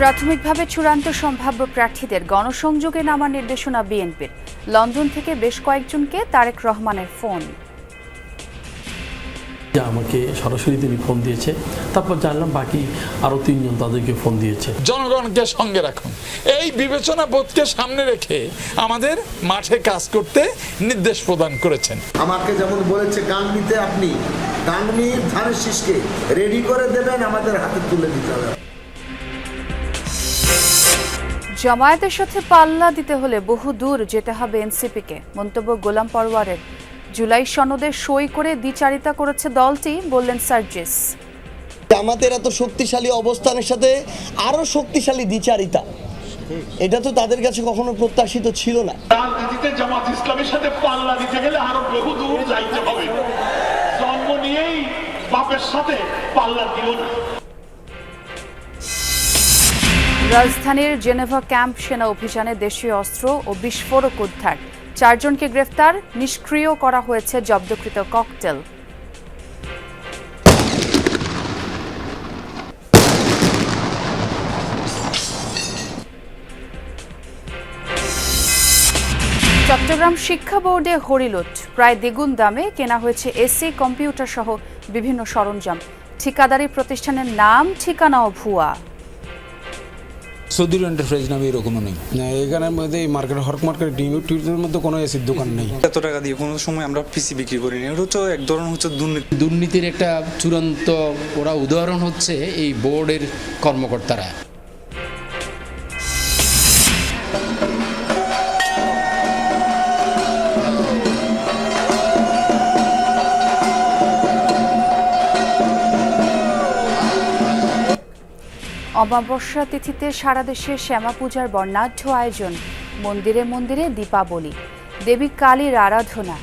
প্রাথমিকভাবে চূড়ান্ত সম্ভাব্য প্রার্থীদের গণসংযোগে নামার নির্দেশনা বিএনপির। লন্ডন থেকে বেশ কয়েকজনকে তারেক রহমানের ফোন। আমাকে সরাসরি তিনি ফোন দিয়েছে। তারপর জানলাম বাকি আরও তিনজন তাদেরকে ফোন দিয়েছে। জনগণকে সঙ্গে রাখুন। এই বিবেচনা বোধকে সামনে রেখে আমাদের মাঠে কাজ করতে নির্দেশ প্রদান করেছেন। আমাকে যেমন বলেছে গাংনিতে আপনি গাংনির ধানের শীষকে রেডি করে দেবেন আমাদের হাতে তুলে দিতে হবে। জামায়াতের সাথে পাল্লা দিতে হলে বহু দূর যেতে হবে এনসিপিকে। মন্তব্য গোলাম পরওয়ারের। জুলাই সনদে সই করে দ্বিচারিতা করেছে দলটি বললেন সার্জিস। আমাদের এত শক্তিশালী অবস্থানের সাথে আরও শক্তিশালী দ্বিচারিতা এটা তো তাদের কাছে কখনো প্রত্যাশিত ছিল না। রাজনীতিতে জামাত ইসলামের সাথে পাল্লা দিতে গেলে আরও বহু দূর যাইতে হবে। জন্ম নিয়েই বাপের সাথে পাল্লা দিল না। রাজধানীর জেনেভা ক্যাম্প সেনা অভিযানে দেশীয় অস্ত্র ও বিস্ফোরক উদ্ধার। চারজনকে গ্রেফতার, নিষ্ক্রিয় করা হয়েছে জব্দকৃত ককটেল। চট্টগ্রাম শিক্ষা বোর্ডে হরিলুট। প্রায় দ্বিগুণ দামে কেনা হয়েছে এসি কম্পিউটার সহ বিভিন্ন সরঞ্জাম। ঠিকাদারি প্রতিষ্ঠানের নাম, ঠিকানাও ভুয়া। সৌদির এন্টারপ্রাইজ নামে এরকমও নেই। এখানের মধ্যে এই মার্কেট হরক মার্কেট ডিউটির মধ্যে কোনো এসির দোকান নেই। এত টাকা দিয়ে কোনো সময় আমরা পিসি বিক্রি করি না এটা হচ্ছে এক ধরনের হচ্ছে দুর্নীতি। দুর্নীতির একটা চূড়ান্ত ওরা উদাহরণ হচ্ছে এই বোর্ডের কর্মকর্তারা। অমাবস্যা তিথিতে সারা দেশে শ্যামা পূজার বর্ণাঢ্য আয়োজন। মন্দিরে মন্দিরে দীপাবলি। দেবী কালীর আরাধনা।